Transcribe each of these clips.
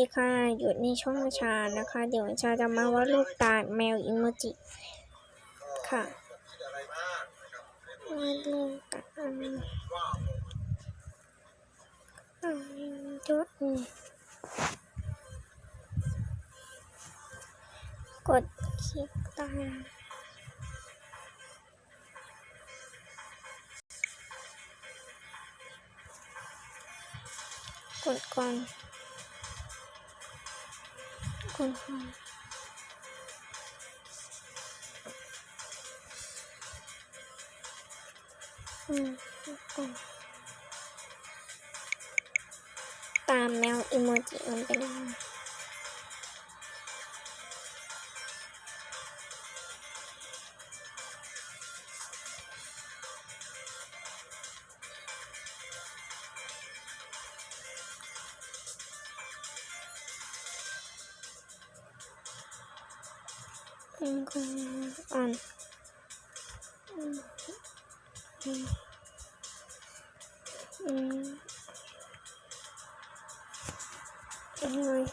ดีค่ะ อยู่ในช่องชานะคะ เดี๋ยวชาจะมาวาดรูปตาแมวอิโมจิ ค่ะวาดรูปตาอ่าจุดกดคลิกตามกดก่อน คนค่ะอืมตามแมวอิโมจิมันไปได้อืมคุณอ่านอืมอืมอืมอะไรอย่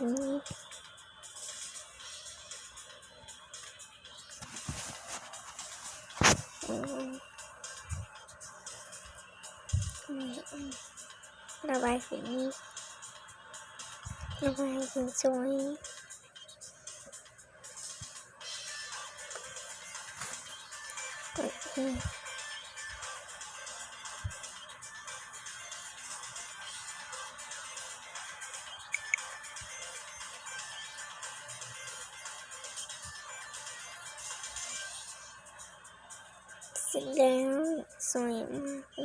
างนี้อืมอืมอืมระบายสีระ สีสวยกดอืมเสร็จแล้วยมากเ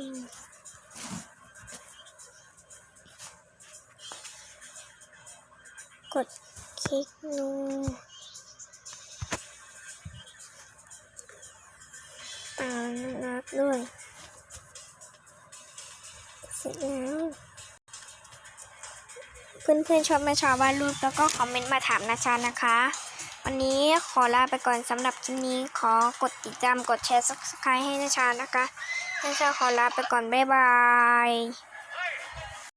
กดคลิกดู รักด้วยเสร็จแล้วเพื่อนๆชอบมาชอบวาดรูปแล้วก็คอมเมนต์มาถามนาชานะคะ วันนี้ขอลาไปก่อนสำหรับคลิปนี้ขอกดติดตามกดแชร์ซับสไครต์ให้นาชานะคะนาชาขอลาไปก่อน บ๊ายบาย